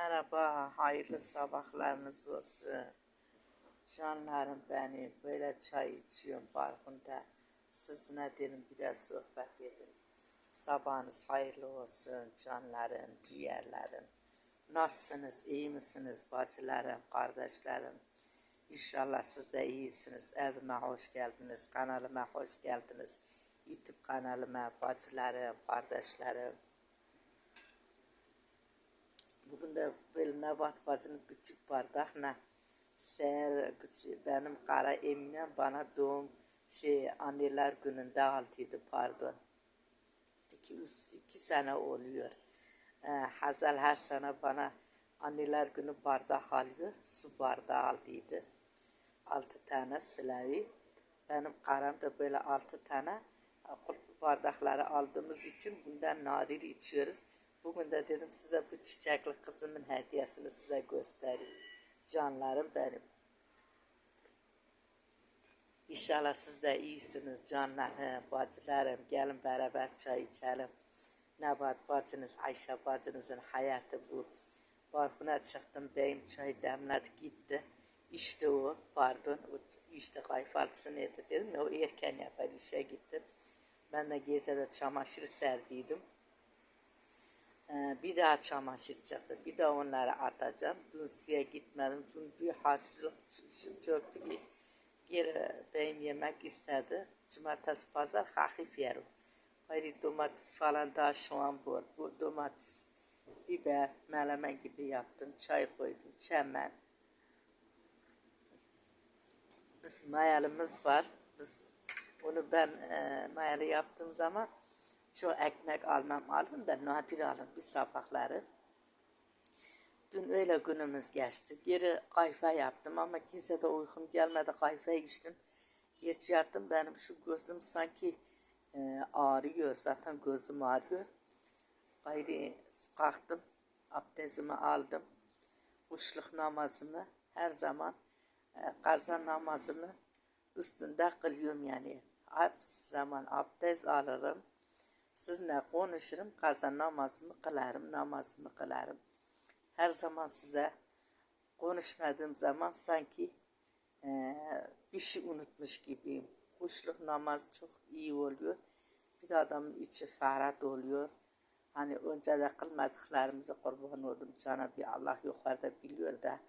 Merhaba, hayırlı sabahlarınız olsun. Canlarım benim, böyle çay içiyorum barkında. Sizinle dedim biraz sohbet edin. Sabahınız hayırlı olsun canlarım, ciğerlerim. Nasılsınız, iyi misiniz bacılarım, kardeşlerim? İnşallah siz de iyisiniz. Evime hoş geldiniz, kanalıma hoş geldiniz. YouTube kanalıma, bacılarım, kardeşlerim. Bugün de böyle Nebat bacının küçük bardakla seher küçük, benim kara Eminem bana doğum şey anneler gününde aldıydı pardon. İki, iki sene oluyor. Ee, Hazal her sene bana anneler günü bardak alıyor. Su bardağı aldıydı. Altı tane silavi. Benim karam da böyle altı tane kulp bardakları aldığımız için bundan nadir içiyoruz. Bugün de dedim size bu çiçekli kızımın hediyesini size göstereyim. Canlarım benim. İnşallah siz de iyisiniz canlarım, bacılarım. Gelin beraber çay içelim. Nebat bacınız, Ayşe bacınızın hayatı bu. Balkona çıktım, beyim çay demledi gitti. İşte o, pardon, o işte kayfaltısını yedi dedim ya, o erken yapar işe gittim. Ben de gecede çamaşır serdiydim. Ee, bir daha çamaşır çıktı. Bir daha onları atacağım. Dün suya gitmedim. Dün bir hassızlık ç- çöktü ki geri beyim yemek istedi. Cumartesi pazar hafif yerim. Hayır domates falan daha şu an bu. Bu domates, biber, melemen gibi yaptım. Çay koydum. Çemen. Biz mayalımız var. Biz onu ben e, mayalı yaptığım zaman çok ekmek almam alırım da nadir alırım bir sabahları. Dün öyle günümüz geçti. Geri kayfa yaptım ama gece de uykum gelmedi. Kayfa içtim. Geç yattım. Benim şu gözüm sanki e, ağrıyor. Zaten gözüm ağrıyor. Gayri kalktım. Abdestimi aldım. Kuşluk namazımı her zaman e, kaza namazımı üstünde kılıyorum yani. Hep zaman abdest alırım. Sizinle konuşurum, kaza namazımı kılarım, namazımı kılarım. Her zaman size konuşmadığım zaman sanki eee, bir şey unutmuş gibiyim. Kuşluk namaz çok iyi oluyor. Bir de adamın içi ferah oluyor. Hani önce de kılmadıklarımızı kurban oldum. Cenab-ı Allah yukarıda biliyor da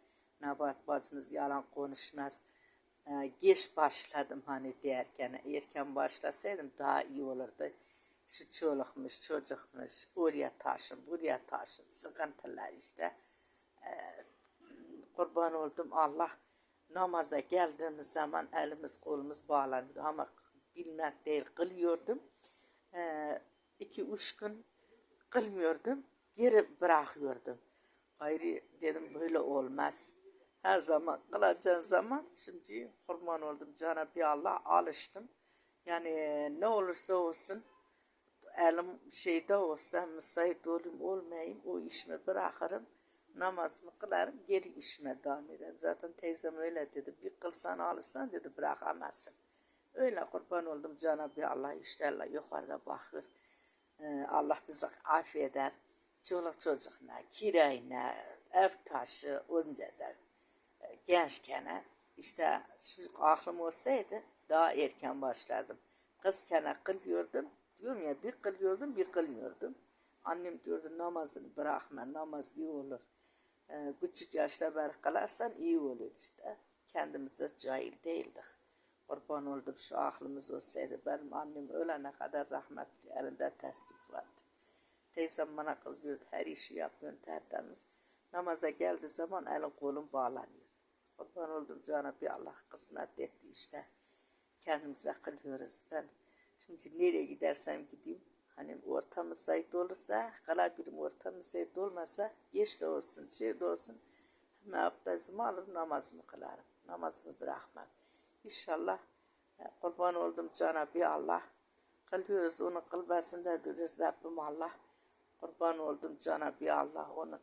Nebat bacınız yalan konuşmaz. Ee, geç başladım hani derken erken başlasaydım daha iyi olurdu. Şu çolukmuş, çocukmuş, oraya taşın, buraya taşın, sıkıntılar işte. Ee, kurban oldum Allah namaza geldiğimiz zaman elimiz kolumuz bağlanıyordu ama bilmek değil kılıyordum. Ee, iki üç gün kılmıyordum, geri bırakıyordum. Gayri dedim böyle olmaz. Her zaman kılacağın zaman şimdi kurban oldum Cenab-ı Allah alıştım. Yani ne olursa olsun elim şeyde olsa müsait olayım olmayayım o işimi bırakırım. Namazımı kılarım geri işime devam ederim. Zaten teyzem öyle dedi. Bir kılsan alırsan dedi bırakamazsın. Öyle kurban oldum Cenab-ı Allah işte Allah yukarıda bakır. Ee, Allah bizi affeder. Çoluk çocuk ne, kirayı ne, ev taşı önceden e, gençken işte şu aklım olsaydı daha erken başlardım. Kızken kılıyordum. Diyorum ya bir kılıyordum bir kılmıyordum. Annem diyordu namazını bırakma namaz iyi olur. Ee, küçük yaşta beri kılarsan iyi olur işte. Kendimize cahil değildik. Kurban oldum şu aklımız olsaydı benim annem ölene kadar rahmetli elinde tespit vardı. Teyzem bana kızıyordu her işi yapıyorsun tertemiz. Namaza geldiği zaman elin kolun bağlanıyor. Kurban oldum Cenab-ı Allah kısmet etti işte. Kendimize kılıyoruz ben. Şimdi nereye gidersem gideyim. Hani orta müsait olursa, kalabilirim orta müsait olmasa, geç de olsun, şey de olsun. Hemen abdestimi alır, namazımı kılarım. Namazımı bırakmam. İnşallah e, kurban oldum Cenab-ı Allah. Kılıyoruz onu kılbesinde durur Rabbim Allah. Kurban oldum Cenab-ı Allah onun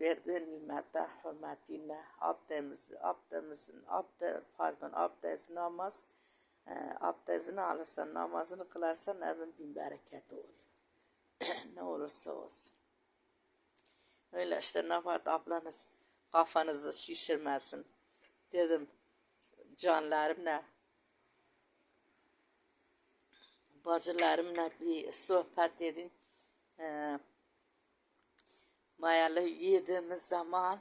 verdiği nimete hürmetine abdemizi, abdemizin, abde, pardon abdest namaz, e, abdestini alırsan, namazını kılarsan evin bin bereketi olur. ne olursa olsun. Öyle işte Nabat ablanız kafanızı şişirmesin. Dedim canlarımla bacılarımla bir sohbet edin. Ee, mayalı yediğimiz zaman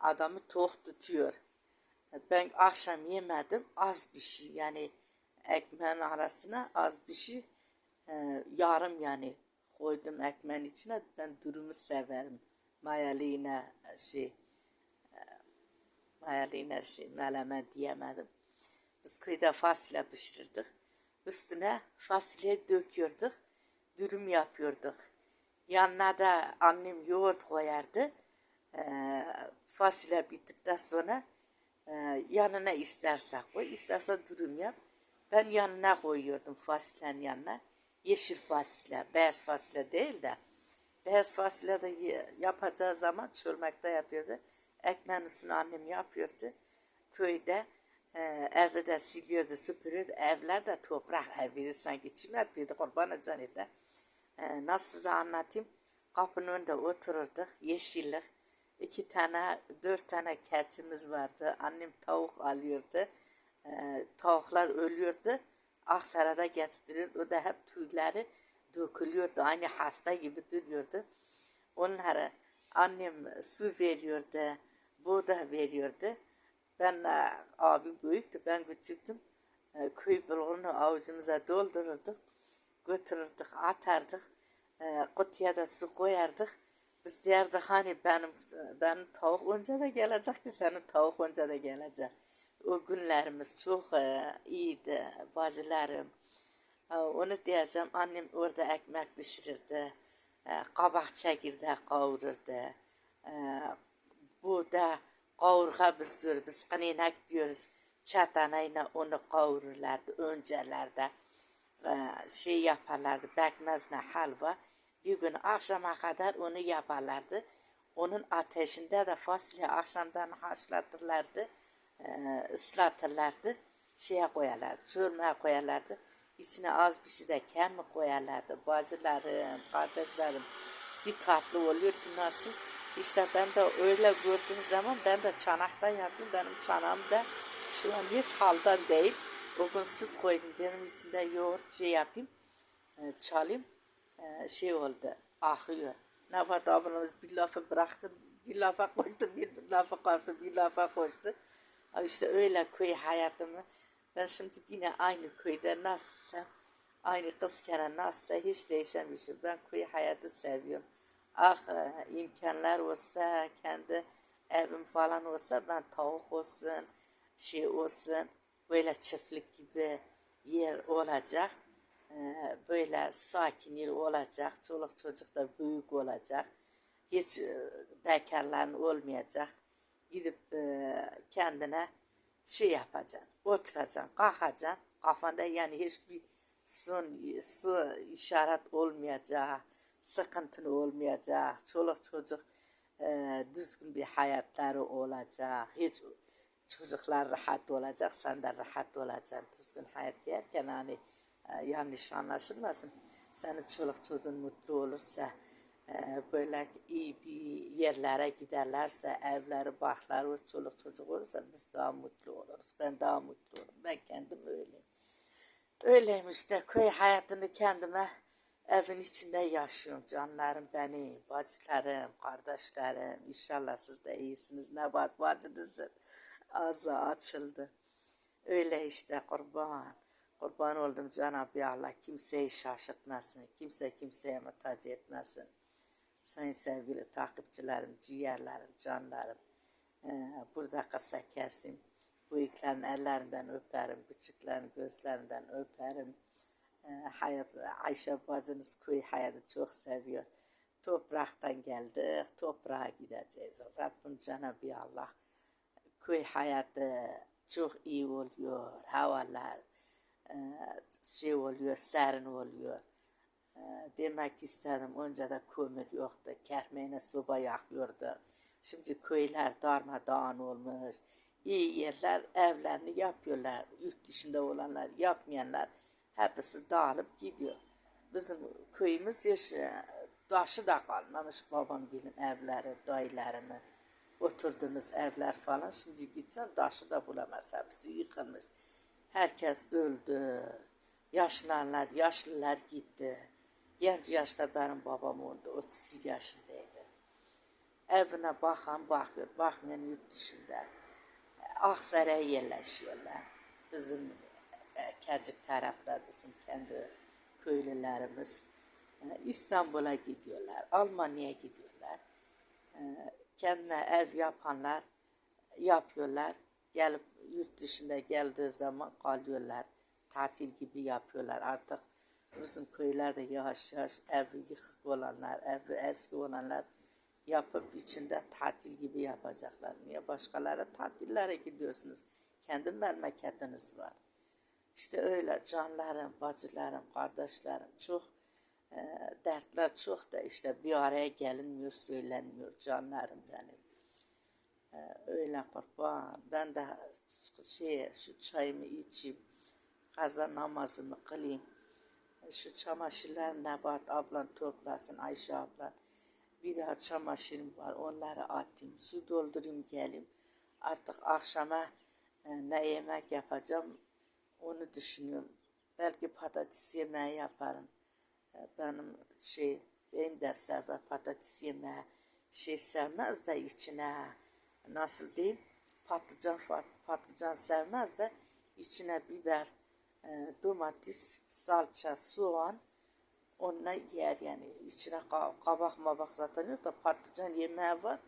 adamı tok tutuyor. Ben akşam yemedim az bir şey yani ekmeğin arasına az bir şey e, yarım yani koydum ekmeğin içine ben durumu severim. Mayalı yine şey e, mayalı yine şey meleme diyemedim. Biz köyde fasulye pişirirdik. Üstüne fasulye döküyorduk. Dürüm yapıyorduk. Yanına da annem yoğurt koyardı. Ee, fasulye bittikten sonra e, yanına isterse koy, isterse dürüm yap. Ben yanına koyuyordum fasulyenin yanına. Yeşil fasulye, beyaz fasulye değil de. Beyaz fasulye de yapacağı zaman çölmekte yapıyordu. Ekmeğin üstüne annem yapıyordu. Köyde e, evi de siliyordu, süpürüyordu. Evler de toprak eviydi sanki. Çimetliydi kurban canıydı. E, nasıl size anlatayım? Kapının önünde otururduk, yeşillik. İki tane, dört tane keçimiz vardı. Annem tavuk alıyordu. E, tavuklar ölüyordu. Aksaray'da getiriyor. O da hep tüyleri dökülüyordu. Aynı hasta gibi duruyordu. Onlara annem su veriyordu. Buğday veriyordu. Ben abim büyüktü. Ben küçüktüm. E, köy bulgurunu avucumuza doldururduk. Götürürdük, atardık. Kutuya da su koyardık. Biz derdik hani benim benim tavuk önce de gelecek ki senin tavuk önce de gelecek. O günlerimiz çok e, iyiydi bacılarım. E, onu diyeceğim annem orada ekmek pişirirdi. E, kabak çekirdeği kavururdu. E, burada kavurga biz diyoruz, biz kaninak diyoruz. Çatanayla onu kavururlardı öncelerde. Şey yaparlardı, bekmezle halva. Bir gün akşama kadar onu yaparlardı. Onun ateşinde de fasulye akşamdan haşlatırlardı. E, ıslatırlardı. Şeye koyarlardı, çölmeye koyarlardı. İçine az bir şey de kendi koyarlardı. Bacılarım, kardeşlerim bir tatlı oluyor ki nasıl. İşte ben de öyle gördüğüm zaman ben de çanakta yaptım. Benim çanağım da şu an hiç haldan değil. O gün süt koydum. Dedim içinde yoğurt şey yapayım. e, çalayım. E, şey oldu. Akıyor. Nabat ablamız bir lafı bıraktı. Bir lafa koştu. Bir lafa koştu. Bir lafa koştu. Ha İşte öyle köy hayatımı. Ben şimdi yine aynı köyde nasılsam, aynı kızken nasılsa hiç değişemişim. Ben köy hayatı seviyorum. Ah imkanlar olsa, kendi evim falan olsa ben tavuk olsun, şey olsun, böyle çiftlik gibi yer olacak. Ee, böyle sakin yer olacak. Çoluk çocuk da büyük olacak. Hiç e, bekarların olmayacak. Gidip e, kendine şey yapacaksın. Oturacaksın, kalkacaksın. Kafanda yani hiçbir son, su işaret olmayacak. Sıkıntın olmayacak. Çoluk çocuk e, düzgün bir hayatları olacak. Hiç çocuklar rahat olacak, sen de rahat olacaksın. Düzgün hayat derken hani e, yanlış anlaşılmasın. Senin çoluk çocuğun mutlu olursa, böyle iyi bir yerlere giderlerse, evleri, bakları, olur, çoluk çocuk olursa biz daha mutlu oluruz. Ben daha mutlu olurum. Ben kendim öyleyim. Öyleyim işte köy hayatını kendime evin içinde yaşıyorum canlarım beni, bacılarım, kardeşlerim. İnşallah siz de iyisiniz. Nebat bacınızın ağzı açıldı. Öyle işte kurban. Kurban oldum Cenab-ı Allah. Kimseyi şaşırtmasın. Kimse kimseye muhtaç etmesin. Sayın sevgili takipçilerim, ciğerlerim, canlarım. Ee, burada kısa kesim. Büyüklerin ellerinden öperim, küçüklerin gözlerinden öperim. Ee, hayat, Ayşe bacınız köy hayatı çok seviyor. Topraktan geldik, toprağa gideceğiz. Rabbim Cenab-ı Allah köy hayatı çok iyi oluyor. Havalar e, şey oluyor, serin oluyor. E, Demek istedim önce de kömür yoktu. Kermeğine soba yakıyordu. Şimdi köyler darmadağın olmuş. İyi yerler evlerini yapıyorlar. Yurt dışında olanlar yapmayanlar hepsi dağılıp gidiyor. Bizim köyümüz e, daşı da kalmamış babam gelin evleri, dayılarımın oturduğumuz evler falan. Şimdi gitsen daşı da bulamaz. Hepsi yıkılmış. Herkes öldü. Yaşlılar, yaşlılar gitti. Genç yaşta benim babam oldu. 31 yaşındaydı. Evine bakan bakıyor. Bakmayan yurt dışında. Aksaray'a yerleşiyorlar. Bizim e, Kəcik taraflar, bizim kendi köylülerimiz. E, İstanbul'a gidiyorlar. Almanya'ya gidiyorlar. E, Kendine ev yapanlar yapıyorlar. Gelip yurt dışında geldiği zaman kalıyorlar. Tatil gibi yapıyorlar. Artık bizim köylerde yavaş yavaş evi yıkık olanlar, evi eski olanlar yapıp içinde tatil gibi yapacaklar. Niye başkaları tatillere gidiyorsunuz? Kendi memleketiniz var. İşte öyle canlarım, bacılarım, kardeşlerim çok e, dertler çok da işte bir araya gelinmiyor, söylenmiyor canlarım benim. E, öyle kurban. Ben de şey, şu çayımı içeyim, kaza namazımı kılayım. Şu çamaşırlar Nebat ablan toplasın, Ayşe ablan. Bir daha çamaşırım var, onları atayım, su doldurayım geleyim. Artık akşama e, ne yemek yapacağım onu düşünüyorum. Belki patates yemeği yaparım. E, Benim şey, benim de sever patates yemeği. Şey sevmez de içine nasıl diyeyim patlıcan patlıcan sevmez de içine biber, e, domates, salça, soğan onunla yer yani içine ka- kabak mabak zaten yok da patlıcan yemeği var.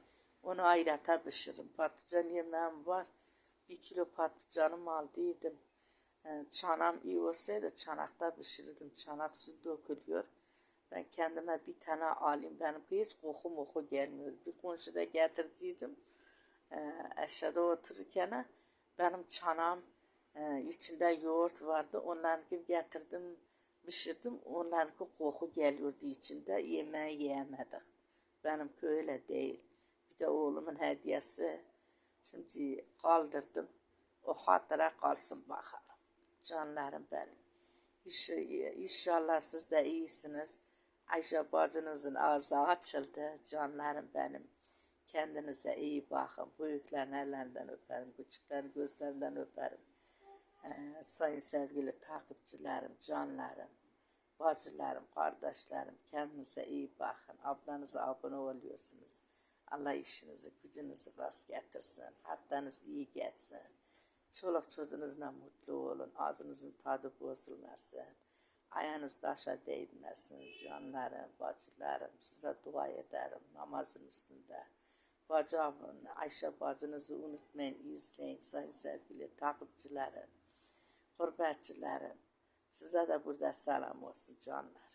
Onu ayrıca pişiririm. Patlıcan yemeğim var. Bir kilo patlıcanımı aldıydım. Ee, Çanam iyi olsaydı çanakta pişirirdim. Çanak su dökülüyor. Ben kendime bir tane alayım. Benim hiç koku moku gelmiyor. Bir komşuda getirdiydim. Ee, aşağıda otururken benim çanam e, içinde yoğurt vardı. Onları getirdim, pişirdim. Onların koku geliyordu içinde. Yemeği yiyemedik. Benimki öyle değil. Bir de oğlumun hediyesi. Şimdi kaldırdım. O hatıra kalsın bakalım. Canlarım benim. İş, inşallah siz de iyisiniz. Ayşe bacınızın ağzı açıldı. Canlarım benim. Kendinize iyi bakın. Büyüklerin ellerinden öperim. Küçüklerin gözlerinden öperim. Ee, sayın sevgili takipçilerim, canlarım, bacılarım, kardeşlerim. Kendinize iyi bakın. Ablanıza abone oluyorsunuz. Allah işinizi, gücünüzü rast getirsin. Haftanız iyi geçsin. Çoluk çocuğunuzla mutlu olun. Ağzınızın tadı bozulmasın. Ayağınız taşa değmesin. Canlarım, bacılarım size dua ederim namazın üstünde. Bacı abone, Ayşe bacınızı unutmayın, izleyin sayın sevgili takipçilerim, Xürbətçilərim, sizə də burada salam olsun canlar.